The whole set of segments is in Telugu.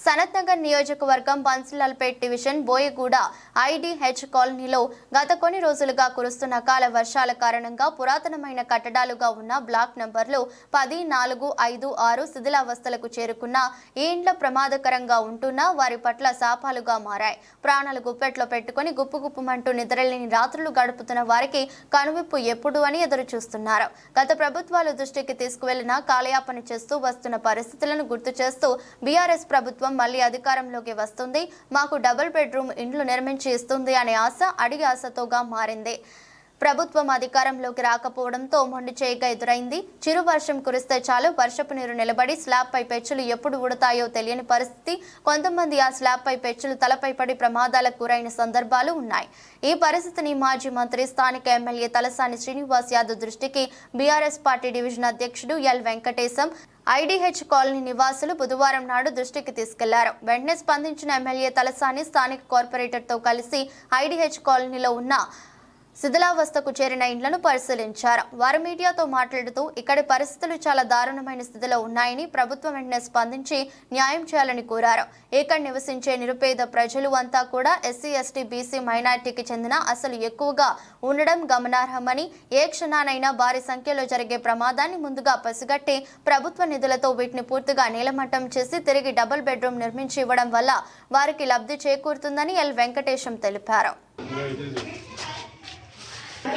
సనత్నగర్ నియోజకవర్గం బన్సిలాల్పేట్ డివిజన్ బోయగూడ ఐడిహెచ్ కాలనీలో గత కొన్ని రోజులుగా కురుస్తున్న అకాల వర్షాల కారణంగా పురాతనమైన కట్టడాలుగా ఉన్న బ్లాక్ నంబర్లు పది నాలుగు ఐదు ఆరు శిథిలావస్థలకు చేరుకున్న ఈ ఇండ్ల ప్రమాదకరంగా ఉంటున్న వారి పట్ల శాపాలుగా మారాయి. ప్రాణాలు గుప్పెట్లో పెట్టుకుని గుప్పుగుప్పుమంటూ నిద్రలేని రాత్రులు గడుపుతున్న వారికి కనువిప్పు ఎప్పుడు అని ఎదురు చూస్తున్నారు గత ప్రభుత్వాలు దృష్టికి తీసుకువెళ్ళిన కాలయాపన చేస్తూ వస్తున్న పరిస్థితులను గుర్తు చేస్తూ బీఆర్ఎస్ ప్రభుత్వం మళ్ళీ అధికారంలోకి వస్తుంది. మాకు డబుల్ బెడ్రూమ్ ఇండ్లు నిర్మించి ఇస్తుంది అనే ఆశ అడిగి ఆశతోగా మారింది. ప్రభుత్వం అధికారంలోకి రాకపోవడంతో మొండి చేయగా ఎదురైంది. చిరు వర్షం కురిస్తే చాలు వర్షపు నీరు నిలబడి స్లాబ్పై పెచ్చులు ఎప్పుడు ఉడతాయో తెలియని పరిస్థితి. కొంతమంది ఆ స్లాబ్పై పెచ్చులు తలపై పడి ప్రమాదాలకు గురైన సందర్భాలు ఉన్నాయి. ఈ పరిస్థితిని మాజీ మంత్రి స్థానిక ఎమ్మెల్యే తలసాని శ్రీనివాస్ యాదవ్ దృష్టికి బీఆర్ఎస్ పార్టీ డివిజన్ అధ్యక్షుడు ఎల్ వెంకటేశం ఐడీహెచ్ కాలనీ నివాసులు బుధవారం నాడు దృష్టికి తీసుకెళ్ళారు. వెంటనే స్పందించిన ఎమ్మెల్యే తలసాని స్థానిక కార్పొరేటర్తో కలిసి ఐడీహెచ్ కాలనీలో ఉన్న శిథిలావస్థకు చేరిన ఇండ్లను పరిశీలించారు. వారు మీడియాతో మాట్లాడుతూ ఇక్కడి పరిస్థితులు చాలా దారుణమైన స్థితిలో ఉన్నాయని ప్రభుత్వం వెంటనే స్పందించి న్యాయం చేయాలని కోరారు. ఇక్కడ నివసించే నిరుపేద ప్రజలు అంతా కూడా ఎస్సీ ఎస్టీ బీసీ మైనార్టీకి చెందిన అసలు ఎక్కువగా ఉండడం గమనార్హమని ఏ క్షణానైనా భారీ సంఖ్యలో జరిగే ప్రమాదాన్ని ముందుగా పసిగట్టి ప్రభుత్వ నిధులతో వీటిని పూర్తిగా నీలమట్టం చేసి తిరిగి డబుల్ బెడ్రూమ్ నిర్మించి ఇవ్వడం వల్ల వారికి లబ్ధి చేకూరుతుందని ఎల్. వెంకటేశం తెలిపారు.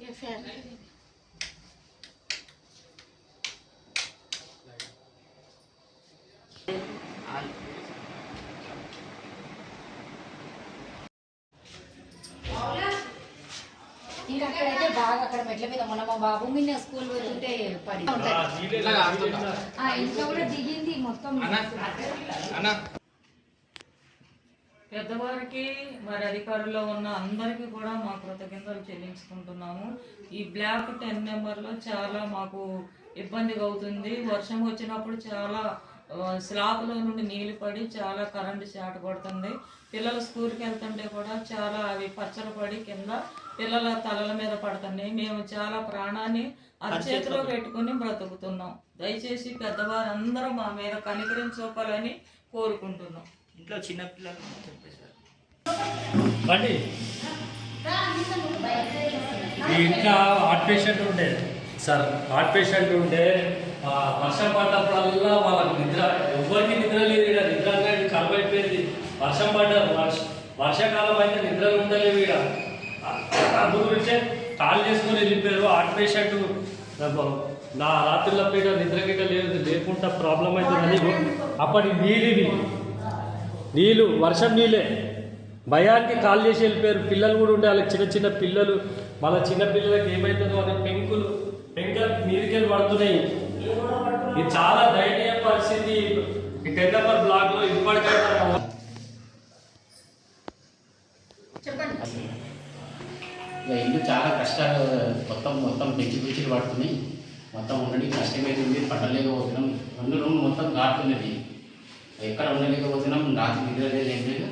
ये फैन ఇంకా అక్కడైతే బాగా అక్కడ మెట్ల మీద మొన్న మా బాబు మీద స్కూల్ వెళ్తుంటే పడి ఉంటది. ఆ ఇంట్లో కూడా దిగింది మొత్తం పెద్దవారికి మరి అధికారుల్లో ఉన్న అందరికీ కూడా మా కృతజ్ఞతలు చెల్లించుకుంటున్నాము. ఈ బ్లాక్ టెన్ నెంబర్లో చాలా మాకు ఇబ్బందిగా అవుతుంది. వర్షం వచ్చినప్పుడు చాలా స్లాబ్లో నుండి నీళ్ళు పడి చాలా కరెంటు షాట్ కొడుతుంది. పిల్లలు స్కూల్కి వెళ్తుంటే కూడా చాలా అవి పచ్చలు పడి కింద పిల్లల తలల మీద పడుతున్నాయి. మేము చాలా ప్రాణాన్ని అరచేతిలో పెట్టుకుని బ్రతుకుతున్నాం. దయచేసి పెద్దవారందరూ మా మీద కనికరించి చూపాలని కోరుకుంటున్నాం. ఇంట్లో చిన్న పిల్లలు చెప్పేశారు బండి. ఈ ఇంట్లో హార్ట్ పేషెంట్ ఉండే. సార్. హార్ట్ పేషెంట్ ఉండే వర్షం పడ్డప్పుడల్లా వాళ్ళకి నిద్ర ఎవ్వరికి నిద్ర లేదు ఈడ. నిద్ర అనేది కరువు అయిపోయింది వర్షం పడ్డ వర్ష వర్షాకాలం అయితే నిద్ర ఉండలేవు ఈడ. అందు గురించే కాల్ చేసుకొని వెళ్ళిపోయారు హార్ట్ పేషెంట్ నా రాత్రుల పీట నిద్ర గిట్ట లేదు. లేకుండా ప్రాబ్లం అవుతుందని. అప్పటి నీళ్ళు నీళ్ళు వర్షం నీళ్ళే. భయానికి కాల్ చేసి వెళ్ళిపోయారు. పిల్లలు కూడా ఉండే వాళ్ళకి చిన్న చిన్న పిల్లలు. మళ్ళీ చిన్న పిల్లలకి ఏమవుతుందో అని పెంకులు పెంకలు మీదికెళ్ళి పడుతున్నాయి. ఇది చాలా దయనీయ పరిస్థితి. ఈ టెన్ నెంబర్ బ్లాక్లో ఇప్పటికైతే ఇల్లు చాలా కష్టాలు మొత్తం మొత్తం పెంచి పెంచులు పడుతున్నాయి. మొత్తం ఉండడానికి కష్టమైతుంది పట్టలేకపోతున్నాం రెండు రూమ్ మొత్తం కారుతున్నది ఎక్కడ ఉండలేకపోతున్నాం రాత్రి నిద్ర లేదు ఏం లేదు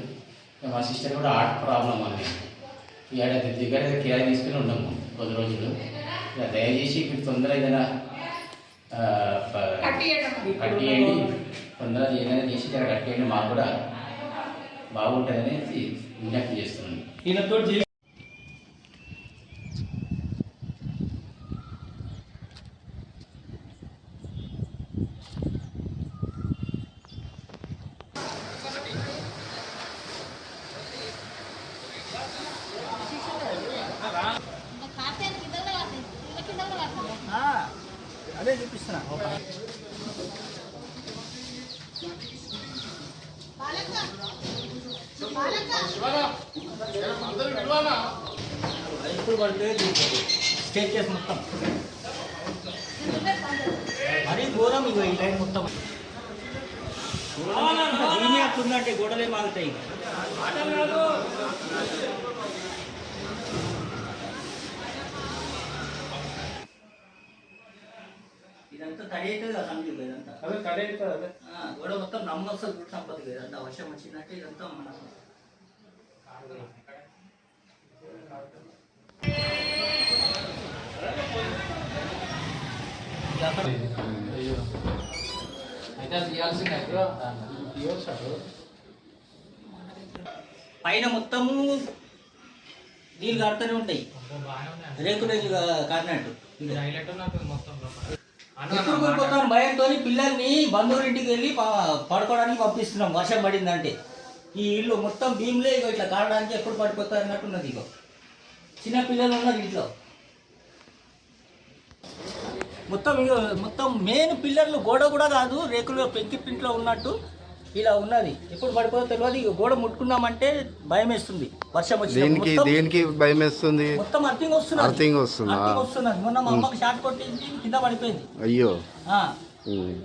మా సిస్టర్ కూడా హార్ట్ ప్రాబ్లం అని ఈ ఏడాది దగ్గర కిరాయి తీసుకుని ఉన్నాము కొద్ది రోజులు. ఇక దయచేసి ఇప్పుడు తొందర ఏదైనా కట్టియండి. తొందరగా ఏదైనా చేసి ఇక్కడ కట్టియండి. మాకు కూడా బాగుంటుందని విజ్ఞప్తి చేస్తున్నాను ఈయనతో జీ ఆ, అదే చూపిస్తున్నా. ఇప్పుడు పడితే స్టేట్ కేసు మొత్తం. మరీ ఘోరం ఇక ఈ లైన్ మొత్తం. దీని అట్లుందంటే గోడలే మాగుతాయి ఇదంతా తడి అవుతుంది కదా సంగతి ఇదంతా. అదే కరెక్ట్ అదే. గోడ మొత్తం నమ్మొస్తుంది సంపద ఇదంతా వర్షం వచ్చిందంటే ఇదంతా మన పైన మొత్తము నీళ్ళు కారుతూనే ఉంటాయి. రేకు రేకులు కారినట్టు. ఎప్పుడు కోల్పోతాం భయంతో పిల్లల్ని బంధువుల ఇంటికి వెళ్ళి పడుకోవడానికి పంపిస్తున్నాం వర్షం పడిందంటే. ఈ ఇల్లు మొత్తం భీములే ఇగో ఇట్లా కారడానికి ఎప్పుడు పడిపోతారు అన్నట్టు ఉన్నది ఇగో. చిన్న పిల్లలు ఉన్నారు ఇంట్లో. మొత్తం ఇగో మొత్తం మెయిన్ పిల్లర్లు గోడ కూడా కాదు రేకులు పెంకి పింట్లో ఉన్నట్టు ఇలా ఉన్నది. ఎప్పుడు పడిపోతుందో తెలియదు గోడ ముట్టుకున్నామంటే భయం వేస్తుంది వర్షం వచ్చి దేనికి దేనికి భయం వేస్తుంది? మొత్తం అర్థంగా వస్తుందా? Earthing వస్తున్నది. మొన్న మా అమ్మకి షాట్ కొట్టింది కింద పడిపోయింది. అయ్యో. ఆ.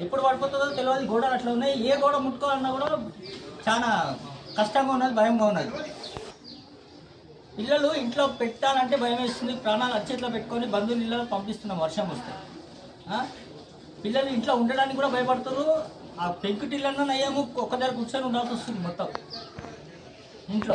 ఎప్పుడు పడిపోతుందో తెలియదు గోడలు అట్లా ఉన్నాయి. ఏ గోడ ముట్టుకోవాలన్నా కూడా చాలా కష్టంగా ఉన్నది భయంగా ఉన్నది. పిల్లలు ఇంట్లో పెట్టాలంటే భయం వేస్తుంది. ప్రాణాలు అచ్చేట్లో పెట్టుకొని బంధువులు ఇళ్ళలో పంపిస్తున్నాం వర్షం వస్తే. ఆ? పిల్లలు ఇంట్లో ఉండడానికి కూడా భయపడుతున్నారు ఆ పెంకుటిళ్ళన్నా నయ్యాము ఒక్క దగ్గర కూర్చొని ఉండాల్సి వస్తుంది మొత్తం. ఇంట్లో.